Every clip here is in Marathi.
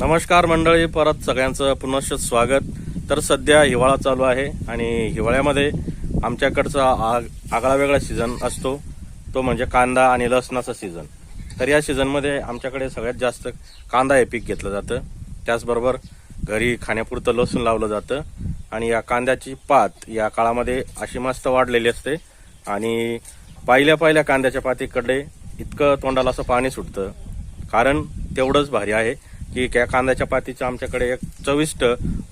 नमस्कार मंडळी परत सगळ्यांचं पुनश्च स्वागत. तर सध्या हिवाळा चालू आहे आणि हिवाळ्यामध्ये आमच्याकडचा आग आगळा वेगळा सीझन असतो. तो म्हणजे कांदा आणि लसणाचा सीझन तर या सीझनमध्ये आमच्याकडे सगळ्यात जास्त कांदा हे पीक घेतलं जातं. त्याचबरोबर घरी खाण्यापुरतं लसूण लावलं जातं. आणि या कांद्याची पात या काळामध्ये अशी मस्त वाढलेली असते. आणि पहिल्या पहिल्या कांद्याच्या पातीकडे इतकं तोंडाला असं पाणी सुटतं. कारण तेवढंच भारी आहे. की त्या कांद्याच्या पातीचं आमच्याकडे एक चविष्ट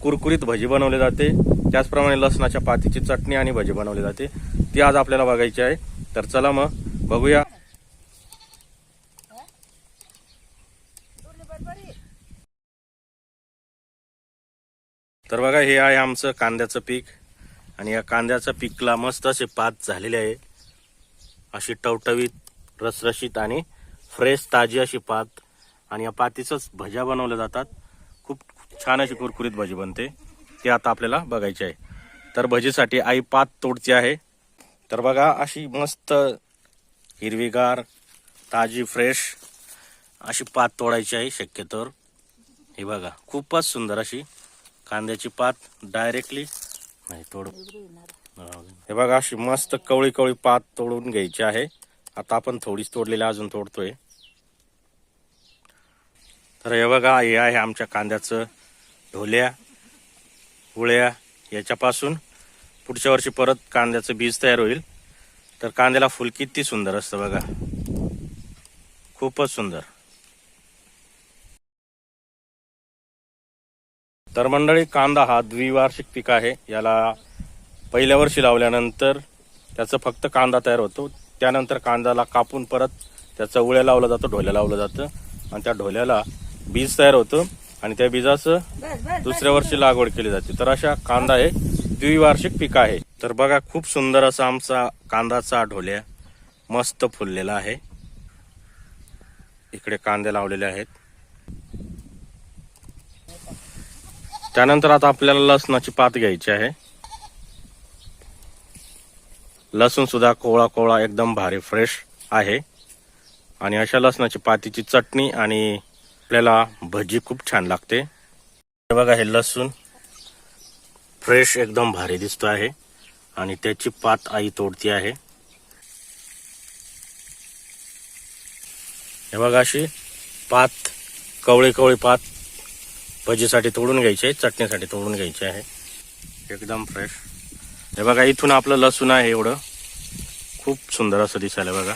कुरकुरीत भजी बनवली जाते. त्याचप्रमाणे लसणाच्या पातीची चटणी आणि भजी बनवली जाते. ती आज आपल्याला बघायची आहे. तर चला मग बघूया. तर बघा हे आहे आमचं कांद्याचं पीक. आणि या कांद्याच्या पीकला मस्त असे पात झालेले आहे. अशी टवटवीत रसरशीत आणि फ्रेश ताजी अशी पात. आणि या पातीचंच भज्या बनवल्या जातात. खूप छान अशी कुरकुरीत भजी बनते. ती आता आपल्याला बघायची आहे. तर भजीसाठी आई पात तोडची आहे. तर बघा अशी मस्त हिरवीगार ताजी फ्रेश अशी पात तोडायची आहे शक्यतोवर. हे बघा खूपच सुंदर अशी कांद्याची पात डायरेक्टली नाही तोड हे बघा अशी मस्त कवळी कवळी पात तोडून घ्यायची आहे. आता आपण थोडीच तोडलेली अजून तोडतोय. तर हे बघा हे आहे आमच्या कांद्याचं ढोल्या उळ्या याच्यापासून पुढच्या वर्षी परत कांद्याचं बीज तयार होईल. तर कांद्याला फुल किती सुंदर असतं बघा. खूपच सुंदर. तर मंडळी कांदा हा द्विवार्षिक पीक आहे. याला पहिल्या वर्षी लावल्यानंतर त्याचं फक्त कांदा तयार होतो. त्यानंतर कांद्याला कापून परत त्याचा उळ्या लावला जातो ढोल्या लावलं जातं. आणि त्या ढोल्याला बीज तयार होतं आणि त्या बीजाचं दुसऱ्या वर्षी लागवड केली जाते. तर अशा कांदा हे द्विवार्षिक पीक आहे. तर बघा खूप सुंदर असा आमचा कांदाचा ढोल्या मस्त फुललेला आहे. इकडे कांदे लावलेले आहेत. त्यानंतर आता आपल्याला लसणाची पात घ्यायची आहे. लसूण सुद्धा कोवळा कोवळा एकदम भारी फ्रेश आहे. आणि अशा लसणाची पातीची चटणी आणि आपल्याला भजी खूप छान लागते. हे बघा हे लसूण फ्रेश एकदम भारी दिसतो आहे. आणि त्याची पात आई तोडती आहे. हे बघा अशी पात कवळी कवळी पात भजीसाठी तोडून घ्यायची आहे चटणीसाठी तोडून घ्यायची आहे. एकदम फ्रेश हे बघा इथून आपलं लसूण आहे एवढं. खूप सुंदर असं दिसायला बघा.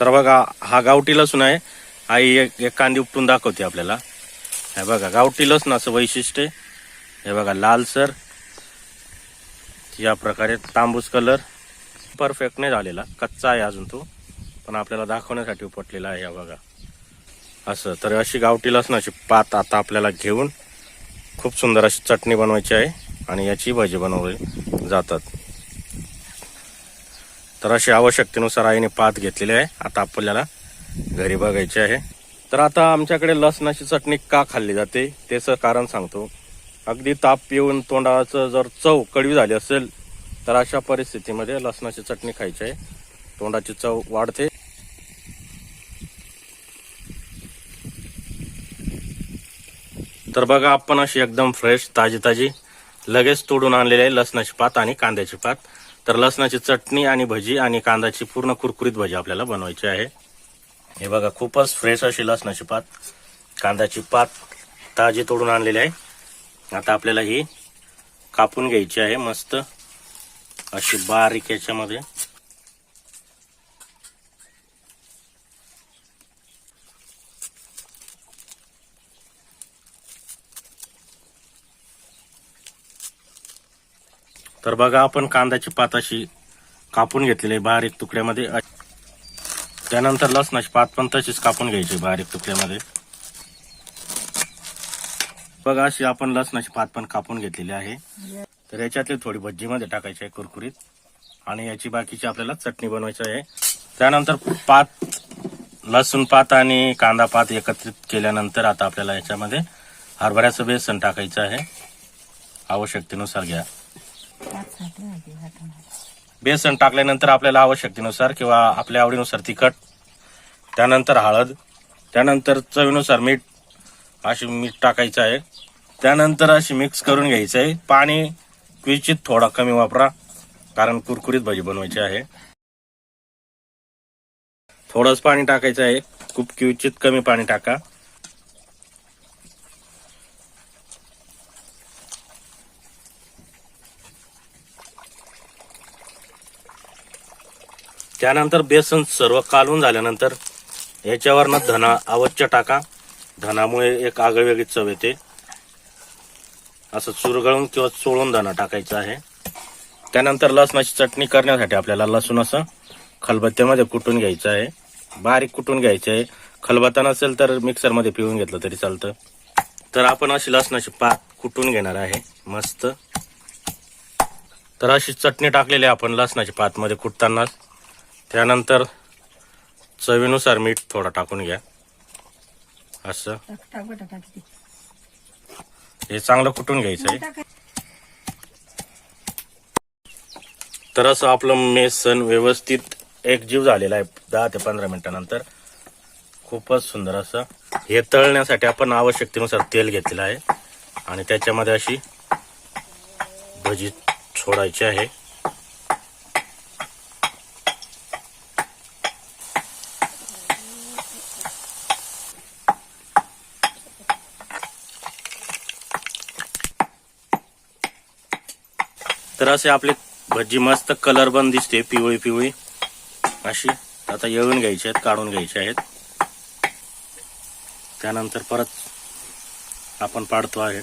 तर बघा हा गावठी लसूण आहे. आई एक एक कांदी उपटून दाखवते आपल्याला. हे बघा गावठी लसणाचं वैशिष्ट्य हे बघा लालसर या प्रकारे तांबूस कलर. परफेक्ट नाही झालेला. कच्चा आहे अजून तो. पण आपल्याला दाखवण्यासाठी उपटलेला आहे या बघा. असं. तर अशी गावठी लसणाची पात आता आपल्याला घेऊन खूप सुंदर अशी चटणी बनवायची आहे. आणि याची भजी बनवली जातात. तर अशी आवश्यकतेनुसार आईने पात घेतलेली आहे. आता आपल्याला घरी बघायची आहे. तर आता आमच्याकडे लसणाची चटणी का खाल्ली जाते त्याचं कारण सांगतो. अगदी ताप येऊन तोंडाचं जर चव कडवी झाली असेल तर अशा परिस्थितीमध्ये लसणाची चटणी खायची आहे. तोंडाची चव वाढते. तर बघा आपण अशी एकदम फ्रेश ताजी ताजी लगेच तोडून आणलेली आहे लसणाची पात आणि कांद्याची पात. तर लसणाची चटणी आणि भजी आणि कांद्याची पूर्ण कुरकुरीत भजी आपल्याला बनवायची आहे. हे बघा खूपच फ्रेश अशी लसणाची पात. कांद्याची पात ताजी तोडून आणलेली आहे. आता आपल्याला ही कापून घ्यायची आहे मस्त. अशी बारीक याच्यामध्ये. तर बघा आपण कांद्याची पात अशी कापून घेतलेली आहे बारीक तुकड्यामध्ये. त्यानंतर लसणाची पात पण तशीच कापून घ्यायची बारीक तुकड्यामध्ये. बघा अशी आपण लसणाची पात पण कापून घेतलेली आहे. तर याच्यातली थोडी भज्जीमध्ये टाकायची आहे कुरकुरीत. आणि याची बाकीची आपल्याला चटणी बनवायची आहे. त्यानंतर पात लसूण पात आणि कांदा पात एकत्रित केल्यानंतर आता आपल्याला याच्यामध्ये हरभऱ्याचं बेसन टाकायचं आहे. आवश्यकतेनुसार घ्या. बेसन टाकल्यानंतर आपल्याला आवश्यकतेनुसार किंवा आपल्या आवडीनुसार तिखट त्यानंतर हळद त्यानंतर चवीनुसार मीठ अशी मीठ टाकायचं आहे. त्यानंतर अशी मिक्स करून घ्यायचं आहे. पाणी क्वचित थोडा कमी वापरा कारण कुरकुरीत भाजी बनवायची आहे. थोडंच पाणी टाकायचं आहे. खूप क्वचित कमी पाणी टाका. त्यानंतर बेसन सर्व कालून झाल्यानंतर ह्याच्यावरनं धना अवच्च टाका. धनामुळे एक आगळवेगळी चव येते. असं चुरगळून किंवा चोळून धना टाकायचं आहे. त्यानंतर लसणाची चटणी करण्यासाठी आपल्याला लसूण असं खलबत्त्यामध्ये कुटून घ्यायचं आहे. बारीक कुटून घ्यायचं आहे. खलबत्ता नसेल तर मिक्सरमध्ये पिळून घेतलं तरी चालतं. तर आपण अशी लसणाची पात कुटून घेणार आहे. मस्त. तर अशी चटणी टाकलेली आहे आपण लसणाची पातमध्ये कुटतानाच. त्यानंतर चवीनुसार मीठ थोडं टाकून घ्या. असं. हे चांगलं कुटून घ्यायचं आहे तर असं आपलं मेसन व्यवस्थित एकजीव झालेला आहे. दहा ते पंधरा मिनिटानंतर. खूपच सुंदर असं. हे तळण्यासाठी आपण आवश्यकतेनुसार तेल घेतलेलं आहे. आणि त्याच्यामध्ये अशी भजी सोडायची आहे. तर असे आपले भजी मस्त कलर पण दिसते पिवळी पिवळी. अशी. आता येळून घ्यायची आहेत काढून घ्यायची आहेत. त्यानंतर परत आपण पाडतो आहे.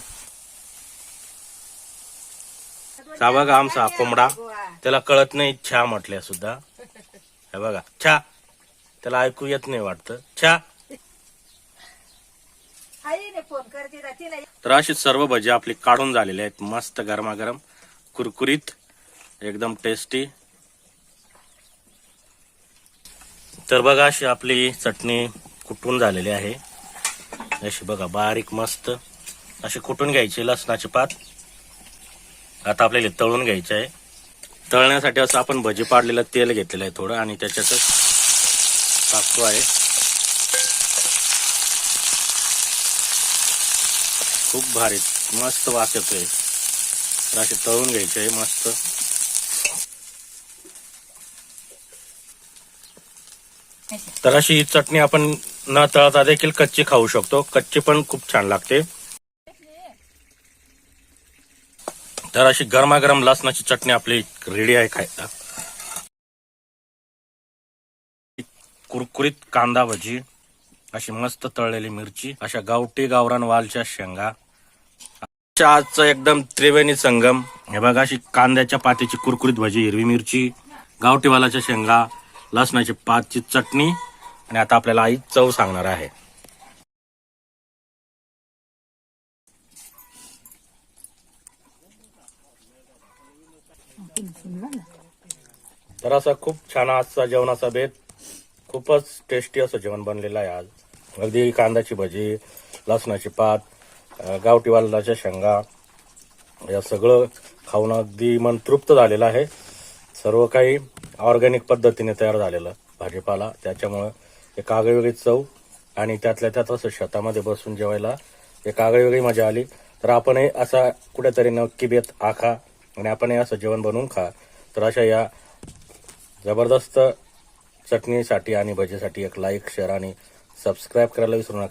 हा बघा आमचा कोंबडा. त्याला कळत नाही छा म्हटल्या सुद्धा. हे बघा छा. त्याला ऐकू येत नाही वाटतं. छा. तर अशी सर्व भजी आपली काढून झालेली आहेत मस्त गरमागरम. कुरकुरीत एकदम टेस्टी तर बघा अशी आपली चटणी कुटून झालेली आहे. अशी बघा बारीक मस्त. अशी कुटून घ्यायची लसणाची पात. आता आपल्याला तळून घ्यायचं आहे. तळण्यासाठी असं आपण भजी पाडलेलं तेल घेतलेलं आहे थोडं आणि त्याच्यातच टाकतो आहे. खूप भारी मस्त वास येतोय. तर असे तळून घ्यायचे आहे मस्त. तर अशी ही चटणी आपण न तळता देखील कच्ची खाऊ शकतो. कच्ची पण खूप छान लागते. तर अशी गरमागरम लसणाची चटणी आपली रेडी आहे खायला. कुरकुरीत कांदा भजी अशी मस्त तळलेली मिरची अशा गावठी गावरान वालच्या शेंगा. आजचा एकदम त्रिवेणी संगम. हे बघा अशी कांद्याच्या पातीची कुरकुरीत भाजी हिरवी मिरची गावठी वालाच्या शेंगा लसणाची पातची चटणी आणि आता आपल्याला आई चव सांगणार आहे. तर असा खूप छान आजचा जेवणाचा बेत. खूपच टेस्टी असं जेवण बनलेलं आहे आज. अगदी कांद्याची भजी लसणाची पात गावठी वालाच्या शेंगा या सगळं खाऊन अगदी मन तृप्त झालेलं आहे. सर्व काही ऑर्गॅनिक पद्धतीने तयार झालेलं भाजीपाला. त्याच्यामुळं एक आगळीवेगळी चव आणि त्यातल्या त्यात असं शेतामध्ये बसून जेवायला एक आगळीवेगळी मजा आली. तर आपणही असा कुठेतरी नक्की बेत आखा आणि आपणही असं जेवण बनवून खा. तर अशा या जबरदस्त चटणीसाठी आणि भजीसाठी एक लाईक शेअर आणि सबस्क्राईब करायला विसरू नका.